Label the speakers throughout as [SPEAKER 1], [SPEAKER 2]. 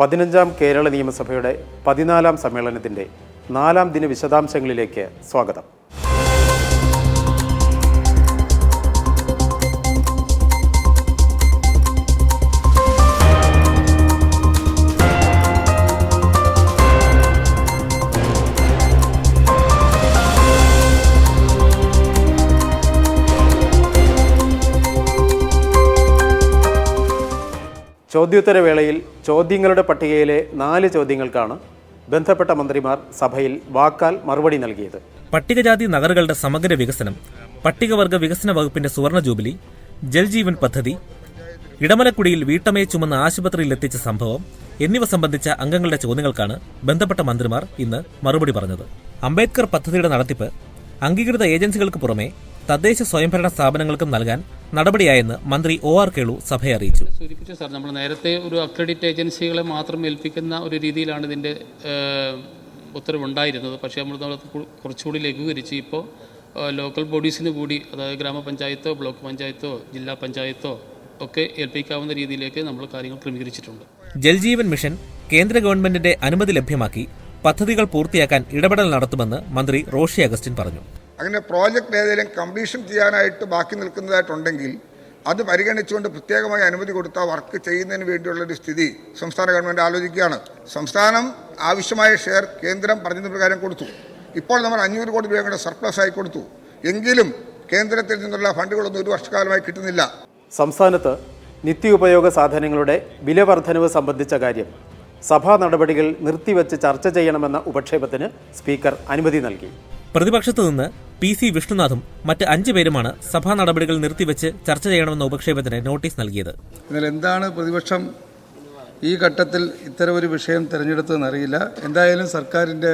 [SPEAKER 1] പതിനഞ്ചാം കേരള നിയമസഭയുടെ പതിനാലാം സമ്മേളനത്തിന്റെ നാലാം ദിന വിശദാംശങ്ങളിലേക്ക് സ്വാഗതം. ചോദ്യോത്തര വേളയിൽ ചോദ്യങ്ങളുടെ പട്ടികയിലെ നാല് ചോദ്യങ്ങൾക്കാണ് ബന്ധപ്പെട്ട മന്ത്രിമാർ സഭയിൽ വാക്കാൽ മറുപടി നൽകിയത്.
[SPEAKER 2] പട്ടികജാതി നഗറുകളുടെ സമഗ്ര വികസനം പട്ടികവർഗ വികസന വകുപ്പിന്റെ സുവർണ ജൂബിലി ജൽജീവൻ പദ്ധതി ഇടമലക്കുടിയിൽ വീട്ടമ്മയെ ചുമന്ന ആശുപത്രിയിൽ എത്തിച്ച സംഭവം എന്നിവ സംബന്ധിച്ച അംഗങ്ങളുടെ ചോദ്യങ്ങൾക്കാണ് ബന്ധപ്പെട്ട മന്ത്രിമാർ ഇന്ന് മറുപടി പറഞ്ഞത്. അംബേദ്കർ പദ്ധതിയുടെ നടത്തിപ്പ് അംഗീകൃത ഏജൻസികൾക്ക് പുറമെ തദ്ദേശ സ്വയംഭരണ സ്ഥാപനങ്ങൾക്കും നൽകാൻ നടപടിയായെന്ന് മന്ത്രി ഒ ആർ കേളു സഭയെ അറിയിച്ചു.
[SPEAKER 3] സൂചിപ്പിച്ചു സാർ. നമ്മൾ നേരത്തെ ഒരു അക്രഡിറ്റ് ഏജൻസികളെ മാത്രം ഏൽപ്പിക്കുന്ന ഒരു രീതിയിലാണ് ഇതിന്റെ ഉത്തരവുണ്ടായിരുന്നത്. പക്ഷേ നമ്മൾ കുറച്ചുകൂടി ലഘൂകരിച്ച് ഇപ്പോൾ ലോക്കൽ ബോഡീസിന് കൂടി അതായത് ഗ്രാമപഞ്ചായത്തോ ബ്ലോക്ക് പഞ്ചായത്തോ ജില്ലാ പഞ്ചായത്തോ ഒക്കെ ഏൽപ്പിക്കാവുന്ന രീതിയിലേക്ക് നമ്മൾ കാര്യങ്ങൾ ക്രമീകരിച്ചിട്ടുണ്ട്.
[SPEAKER 2] ജൽജീവൻ മിഷൻ കേന്ദ്ര ഗവൺമെന്റിന്റെ അനുമതി ലഭ്യമാക്കി പദ്ധതികൾ പൂർത്തിയാക്കാൻ ഇടപെടൽ നടത്തുമെന്ന് മന്ത്രി റോഷി അഗസ്റ്റിൻ പറഞ്ഞു.
[SPEAKER 4] അങ്ങനെ പ്രോജക്റ്റ് ഏതെങ്കിലും കംപ്ലീഷൻ ചെയ്യാനായിട്ട് ബാക്കി നിൽക്കുന്നതായിട്ടുണ്ടെങ്കിൽ അത് പരിഗണിച്ചുകൊണ്ട് പ്രത്യേകമായി അനുമതി കൊടുത്ത വർക്ക് ചെയ്യുന്നതിന് വേണ്ടിയുള്ളൊരു സ്ഥിതി സംസ്ഥാന ഗവൺമെന്റ് ആലോചിക്കുകയാണ്. സംസ്ഥാനം ആവശ്യമായ ഷെയർ കേന്ദ്രം പറഞ്ഞതിന് പ്രകാരം കൊടുത്തു. ഇപ്പോൾ നമ്മൾ അഞ്ഞൂറ് കോടി രൂപയുടെ സർപ്ലസ് ആയി കൊടുത്തു. എങ്കിലും കേന്ദ്രത്തിൽ നിന്നുള്ള ഫണ്ടുകളൊന്നും ഒരു വർഷക്കാലമായി കിട്ടുന്നില്ല.
[SPEAKER 1] സംസ്ഥാനത്ത് നിത്യോപയോഗ സാധനങ്ങളുടെ വില വർധനവ് സംബന്ധിച്ച കാര്യം സഭാ നടപടികൾ നിർത്തിവച്ച് ചർച്ച ചെയ്യണമെന്ന ഉപക്ഷേപത്തിന് സ്പീക്കർ അനുമതി നൽകി.
[SPEAKER 2] പ്രതിപക്ഷത്തു നിന്ന് പി സി വിഷ്ണുനാഥും മറ്റ് അഞ്ചു പേരുമാണ് സഭാ നടപടികൾ നിർത്തിവെച്ച് ചർച്ച ചെയ്യണമെന്ന ഉപക്ഷേപത്തിന് നോട്ടീസ് നൽകിയത്.
[SPEAKER 5] എന്നാൽ എന്താണ് പ്രതിപക്ഷം ഈ ഘട്ടത്തിൽ ഇത്തരമൊരു വിഷയം തിരഞ്ഞെടുത്തതെന്നറിയില്ല. എന്തായാലും സർക്കാരിന്റെ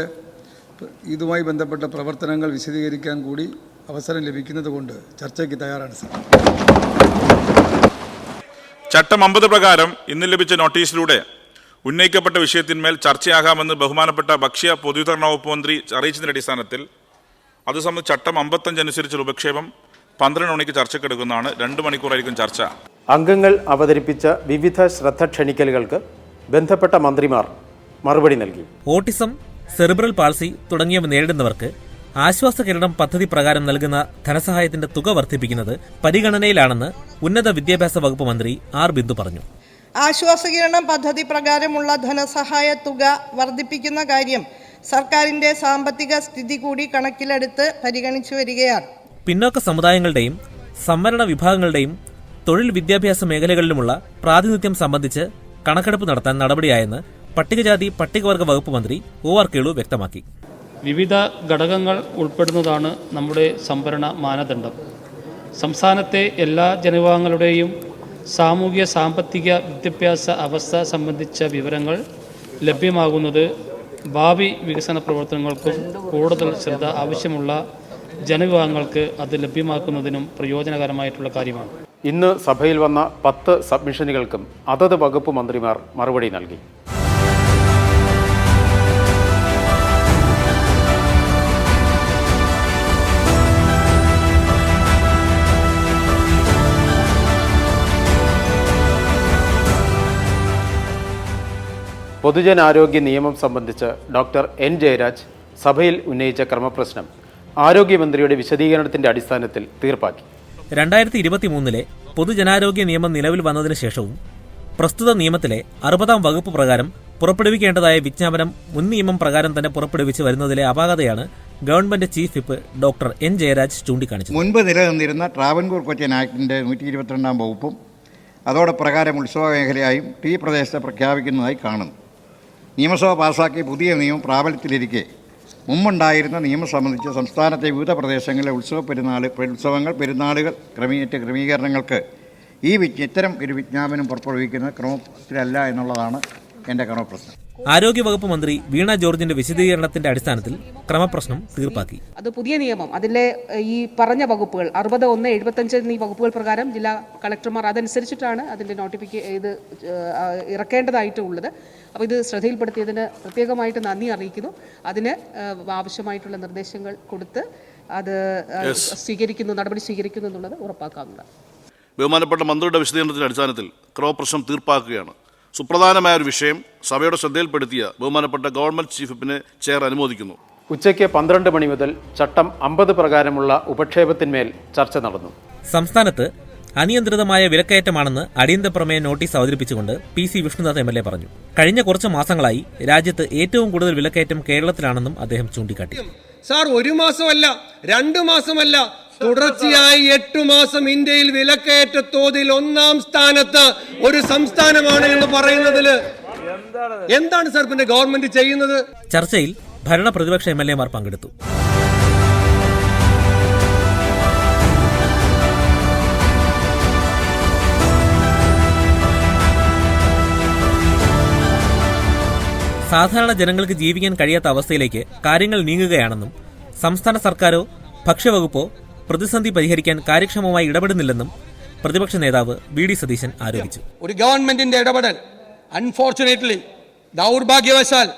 [SPEAKER 5] ഇതുമായി ബന്ധപ്പെട്ട പ്രവർത്തനങ്ങൾ വിശദീകരിക്കാൻ കൂടി അവസരം ലഭിക്കുന്നത് കൊണ്ട് ചർച്ചയ്ക്ക് തയ്യാറാണ് സർ.
[SPEAKER 6] ചട്ടം അമ്പത് പ്രകാരം ഇന്ന് ലഭിച്ച നോട്ടീസിലൂടെ ഉന്നയിക്കപ്പെട്ട വിഷയത്തിന്മേൽ ചർച്ചയാകാമെന്ന് ബഹുമാനപ്പെട്ട ഭക്ഷ്യ പൊതുവിതരണ വകുപ്പ് മന്ത്രി അറിയിച്ചതിന്റെ അടിസ്ഥാനത്തിൽ അത് സംബന്ധിച്ച് ചട്ടം അമ്പത്തഞ്ച് അനുസരിച്ചുള്ള ഉപക്ഷേപം പന്ത്രണ്ട് മണിക്ക് ചർച്ചക്കെടുക്കുന്നതാണ്. രണ്ട് മണിക്കൂറായിരിക്കും ചർച്ച.
[SPEAKER 1] അംഗങ്ങൾ അവതരിപ്പിച്ച വിവിധ ശ്രദ്ധ ക്ഷണിക്കലുകൾക്ക് ബന്ധപ്പെട്ട മന്ത്രിമാർ മറുപടി നൽകി.
[SPEAKER 2] ഓട്ടിസം സെറിബ്രൽ പാൾസി തുടങ്ങിയവ നേരിടുന്നവർക്ക് ആശ്വാസ കിരണം പദ്ധതി പ്രകാരം നൽകുന്ന ധനസഹായത്തിന്റെ തുക വർദ്ധിപ്പിക്കുന്നത് പരിഗണനയിലാണെന്ന് ഉന്നത വിദ്യാഭ്യാസ വകുപ്പ് മന്ത്രി ആർ ബിന്ദു പറഞ്ഞു.
[SPEAKER 7] ആശ്വാസകിരണം പദ്ധതി പ്രകാരമുള്ള ധനസഹായ തുക വർദ്ധിപ്പിക്കുന്ന കാര്യം സർക്കാരിന്റെ സാമ്പത്തിക സ്ഥിതി കൂടി കണക്കിലെടുത്ത് പരിഗണിച്ചു വരികയാണ്.
[SPEAKER 2] പിന്നോക്ക സമുദായങ്ങളുടെയും സംവരണ വിഭാഗങ്ങളുടെയും തൊഴിൽ വിദ്യാഭ്യാസ മേഖലകളിലുമുള്ള പ്രാതിനിധ്യം സംബന്ധിച്ച് കണക്കെടുപ്പ് നടത്താൻ നടപടിയായെന്ന് പട്ടികജാതി പട്ടികവർഗ വകുപ്പ് മന്ത്രി ഒ ആർ കേളു വ്യക്തമാക്കി.
[SPEAKER 3] വിവിധ ഘടകങ്ങൾ ഉൾപ്പെടുന്നതാണ് നമ്മുടെ സംഭരണ മാനദണ്ഡം. സംസ്ഥാനത്തെ എല്ലാ ജനവിഭാഗങ്ങളുടെയും സാമൂഹ്യ സാമ്പത്തിക വിദ്യാഭ്യാസ അവസ്ഥ സംബന്ധിച്ച വിവരങ്ങൾ ലഭ്യമാകുന്നത് ഭാവി വികസന പ്രവർത്തനങ്ങൾക്കും കൂടുതൽ ശ്രദ്ധ ആവശ്യമുള്ള ജനവിഭാഗങ്ങൾക്ക് അത് ലഭ്യമാക്കുന്നതിനും പ്രയോജനകരമായിട്ടുള്ള കാര്യമാണ്.
[SPEAKER 1] ഇന്ന് സഭയിൽ വന്ന പത്ത് സബ്മിഷനുകൾക്കും അതത് വകുപ്പ് മന്ത്രിമാർ മറുപടി നൽകി. പൊതുജനാരോഗ്യ നിയമം സംബന്ധിച്ച് ഡോക്ടർ എൻ ജയരാജ് സഭയിൽ ഉന്നയിച്ച ക്രമപ്രശ്നം ആരോഗ്യമന്ത്രിയുടെ വിശദീകരണത്തിന്റെ അടിസ്ഥാനത്തിൽ തീർപ്പാക്കി.
[SPEAKER 2] രണ്ടായിരത്തി ഇരുപത്തി മൂന്നിലെ പൊതുജനാരോഗ്യ നിയമം നിലവിൽ വന്നതിനു ശേഷവും പ്രസ്തുത നിയമത്തിലെ അറുപതാം വകുപ്പ് പ്രകാരം പുറപ്പെടുവിക്കേണ്ടതായ വിജ്ഞാപനം മുൻ നിയമം പ്രകാരം തന്നെ പുറപ്പെടുവിച്ച് വരുന്നതിലെ അപാകതയാണ് government chief whip doctor N Jayaraj ചൂണ്ടിക്കാണിച്ചത്.
[SPEAKER 8] മുൻപ് നിലനിന്നിരുന്ന ട്രാവൻകൂർ കൊച്ചിൻ ആക്ടിന്റെ നൂറ്റി ഇരുപത്തിരണ്ടാം വകുപ്പും അതോടെ പ്രകാരം ഉത്സവ മേഖലയായും ടി പ്രദേശത്തെ പ്രഖ്യാപിക്കുന്നതായി കാണുന്നു. നിയമസഭ പാസാക്കിയ പുതിയ നിയമം പ്രാബല്യത്തിലിരിക്കെ. മുമ്പുണ്ടായിരുന്ന നിയമം സംബന്ധിച്ച് സംസ്ഥാനത്തെ വിവിധ പ്രദേശങ്ങളിലെ ഉത്സവ പെരുന്നാൾ ഉത്സവങ്ങൾ പെരുന്നാളുകൾ ക്രമീകരിച്ച ക്രമീകരണങ്ങൾക്ക് ഈ ഇത്തരം ഒരു വിജ്ഞാപനം പുറപ്പെടുവിക്കുന്നത് ക്രമത്തിലല്ല എന്നുള്ളതാണ് എന്റെ ക്രമപ്രശ്നം
[SPEAKER 2] ആരോഗ്യവകുപ്പ് മന്ത്രി വീണ ജോർജിന്റെ വിശദീകരണത്തിന്റെ അടിസ്ഥാനത്തിൽ ക്രമപ്രശ്നം തീർപ്പാക്കി.
[SPEAKER 9] അത് പുതിയ നിയമം. അതിലെ ഈ പറഞ്ഞ വകുപ്പുകൾ അറുപത് ഒന്ന് എഴുപത്തഞ്ച് എന്നീ വകുപ്പുകൾ പ്രകാരം ജില്ലാ കളക്ടർമാർ അതനുസരിച്ചിട്ടാണ് അതിന്റെ നോട്ടിഫിക്കേ ഇത് ഇറക്കേണ്ടതായിട്ടുള്ളത്. അപ്പോൾ ഇത് ശ്രദ്ധയിൽപ്പെടുത്തിയതിന് പ്രത്യേകമായിട്ട് നന്ദി അറിയിക്കുന്നു. അതിന് ആവശ്യമായിട്ടുള്ള നിർദ്ദേശങ്ങൾ കൊടുത്ത് അത് സ്വീകരിക്കുന്നു നടപടി സ്വീകരിക്കുന്നു എന്നുള്ളത് ഉറപ്പാക്കാവുന്നതാണ്.
[SPEAKER 10] ബഹുമാനപ്പെട്ട മന്ത്രിയുടെ വിശദീകരണത്തിന്റെ അടിസ്ഥാനത്തിൽ ക്രമപ്രശ്നം തീർപ്പാക്കുകയാണ്. സുപ്രധാനമായ ഒരു വിഷയം സഭയുടെ ശ്രദ്ധയിൽപ്പെടുത്തിയ ബഹുമാനപ്പെട്ട ഗവൺമെന്റ് ചീഫ് വിപ്പിനെ ചെയർ അനുമോദിക്കുന്നു.
[SPEAKER 1] ഉച്ചയ്ക്ക് പന്ത്രണ്ട് മണി മുതൽ ചട്ടം അമ്പത് പ്രകാരമുള്ള ഉപക്ഷേപത്തിന്മേൽ ചർച്ച നടന്നു.
[SPEAKER 2] സംസ്ഥാനത്ത് അനിയന്ത്രിതമായ വിലക്കയറ്റമാണെന്ന് അടിയന്തര പ്രമേയ നോട്ടീസ് അവതരിപ്പിച്ചുകൊണ്ട് P C Vishnunath M L A പറഞ്ഞു. കഴിഞ്ഞ കുറച്ച് മാസങ്ങളായി രാജ്യത്ത് ഏറ്റവും കൂടുതൽ വിലക്കയറ്റം കേരളത്തിലാണെന്നും അദ്ദേഹം ചൂണ്ടിക്കാട്ടി.
[SPEAKER 11] സാർ ഒരു മാസമല്ല രണ്ടു മാസമല്ല തുടർച്ചയായി എട്ടു മാസം ഇന്ത്യയിൽ വിലക്കയറ്റ തോതിൽ ഒന്നാം സ്ഥാനത്ത് ഒരു സംസ്ഥാനമാണ് എന്ന് പറയുന്നതിൽ എന്താണ് സാർ പിന്നെ ഗവൺമെന്റ് ചെയ്യുന്നത്?
[SPEAKER 2] ചർച്ചയിൽ ഭരണ പ്രതിപക്ഷ എം എൽ എമാർ പങ്കെടുത്തു. സാധാരണ ജനങ്ങൾക്ക് ജീവിക്കാൻ കഴിയാത്ത അവസ്ഥയിലേക്ക് കാര്യങ്ങൾ നീങ്ങുകയാണെന്നും സംസ്ഥാന സർക്കാരോ ഭക്ഷ്യവകുപ്പോ പ്രതിസന്ധി പരിഹരിക്കാൻ കാര്യക്ഷമമായി ഇടപെടുന്നില്ലെന്നും പ്രതിപക്ഷ നേതാവ് വി ഡി സതീശൻ ആരോപിച്ചു.
[SPEAKER 11] ഒരു ഗവൺമെന്റിന്റെ ഇടപെടൽ അൺഫോർച്ചുനേറ്റ്ലി ദൗർഭാഗ്യവശാൽ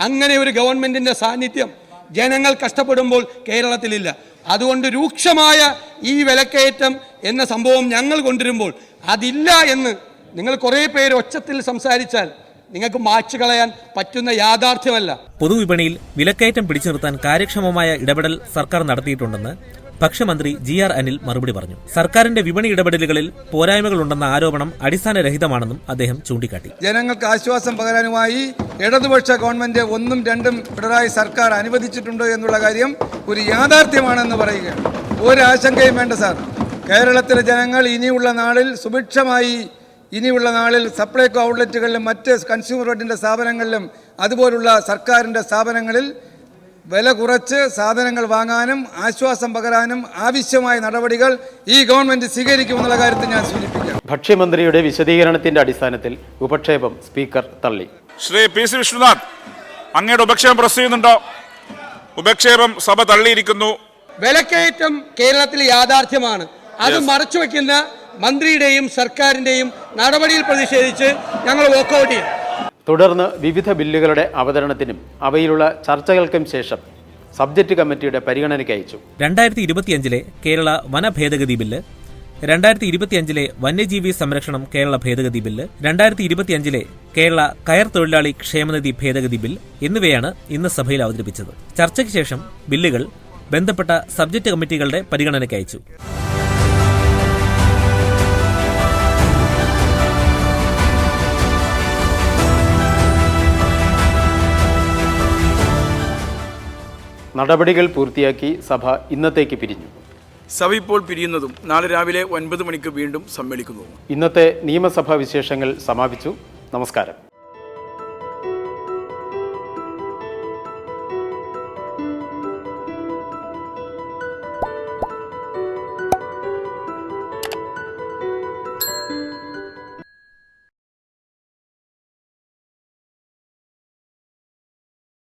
[SPEAKER 11] അങ്ങനെ ഒരു ഗവൺമെന്റിന്റെ സാന്നിധ്യം ജനങ്ങൾ കഷ്ടപ്പെടുമ്പോൾ കേരളത്തിലില്ല. അതുകൊണ്ട് രൂക്ഷമായ ഈ വിലക്കയറ്റം എന്ന സംഭവം ഞങ്ങൾ കൊണ്ടുവരുമ്പോൾ അതില്ല എന്ന് നിങ്ങൾ കുറേ പേര് ഒച്ചത്തിൽ സംസാരിച്ചാൽ നിങ്ങൾക്ക് മാച്ചു കളയാൻ പറ്റുന്ന യാഥാർത്ഥ്യമല്ല.
[SPEAKER 2] പൊതുവിപണിയിൽ വിലക്കയറ്റം പിടിച്ചു നിർത്താൻ കാര്യക്ഷമമായ ഇടപെടൽ സർക്കാർ നടത്തിയിട്ടുണ്ടെന്ന് ഭക്ഷ്യമന്ത്രി ജി ആർ അനിൽ മറുപടി പറഞ്ഞു. സർക്കാരിന്റെ വിപണി ഇടപെടലുകളിൽ പോരായ്മകളുണ്ടെന്ന ആരോപണം അടിസ്ഥാനരഹിതമാണെന്നും അദ്ദേഹം ചൂണ്ടിക്കാട്ടി.
[SPEAKER 5] ജനങ്ങൾക്ക് ആശ്വാസം പകരാനുമായി ഇടതുപക്ഷ ഗവൺമെന്റ് ഒന്നും രണ്ടും പിണറായി സർക്കാർ അനുവദിച്ചിട്ടുണ്ട് എന്നുള്ള കാര്യം ഒരു യാഥാർത്ഥ്യമാണെന്ന് പറയുകയാണ്. ഒരു ആശങ്കയും വേണ്ട സാർ. കേരളത്തിലെ ജനങ്ങൾ ഇനിയുള്ള നാളിൽ സുഭിക്ഷമായി ഇനിയുള്ള നാളിൽ സപ്ലൈകോ ഔട്ട്ലെറ്റുകളിലും മറ്റ് കൺസ്യൂമർ ഫെഡിന്റെ സ്ഥാപനങ്ങളിലും അതുപോലുള്ള സർക്കാരിന്റെ സ്ഥാപനങ്ങളിൽ വില കുറച്ച് സാധനങ്ങൾ വാങ്ങാനും ആശ്വാസം പകരാനും ആവശ്യമായ നടപടികൾ ഈ ഗവൺമെന്റ് സ്വീകരിക്കുമെന്നുള്ള കാര്യത്തിൽ ഞാൻ സൂചിപ്പിക്കാം.
[SPEAKER 1] ഭക്ഷ്യമന്ത്രിയുടെ വിശദീകരണത്തിന്റെ അടിസ്ഥാനത്തിൽ ഉപക്ഷേപം സ്പീക്കർ തള്ളി.
[SPEAKER 6] ശ്രീ പി സി വിഷ്ണുനാഥ് അങ്ങയുടെ ഉപക്ഷേപം പ്രസ് ചെയ്യുന്നുണ്ടോ? ഉപക്ഷേപം സഭ തള്ളിയിരിക്കുന്നു.
[SPEAKER 11] വിലക്കയറ്റം കേരളത്തിൽ യാഥാർത്ഥ്യമാണ്. അത് മറച്ചു വെക്കുന്ന മന്ത്രിയുടെയും സർക്കാരിന്റെയും നടപടിയിൽ പ്രതിഷേധിച്ച് ഞങ്ങൾ വോക്കൗട്ട് ചെയ്യും.
[SPEAKER 1] തുടർന്ന് വിവിധ ബില്ലുകളുടെ അവതരണത്തിനും അവയിലുള്ള ചർച്ചകൾക്കും ശേഷം സബ്ജക്ട് കമ്മിറ്റിയുടെ പരിഗണനയ്ക്ക് അയച്ചു.
[SPEAKER 2] രണ്ടായിരത്തി ഇരുപത്തിയഞ്ചിലെ കേരള വന ഭേദഗതി ബില്ല് രണ്ടായിരത്തി ഇരുപത്തിയഞ്ചിലെ വന്യജീവി സംരക്ഷണം കേരള ഭേദഗതി ബില്ല് രണ്ടായിരത്തി ഇരുപത്തിയഞ്ചിലെ കേരള കയർ തൊഴിലാളി ക്ഷേമനിധി ഭേദഗതി ബിൽ എന്നിവയാണ് ഇന്ന് സഭയിൽ അവതരിപ്പിച്ചത്. ചർച്ചയ്ക്ക് ശേഷം ബില്ലുകൾ ബന്ധപ്പെട്ട സബ്ജക്ട് കമ്മിറ്റികളുടെ പരിഗണനയ്ക്ക് അയച്ചു.
[SPEAKER 1] നടപടികൾ പൂർത്തിയാക്കി സഭ ഇന്നത്തേക്ക് പിരിഞ്ഞു.
[SPEAKER 12] സഭ ഇപ്പോൾ പിരിയുന്നതും നാളെ രാവിലെ ഒൻപത് മണിക്ക് വീണ്ടും സമ്മേളിക്കുന്നു.
[SPEAKER 1] ഇന്നത്തെ നിയമസഭാ വിശേഷങ്ങൾ സമാപിച്ചു. നമസ്കാരം.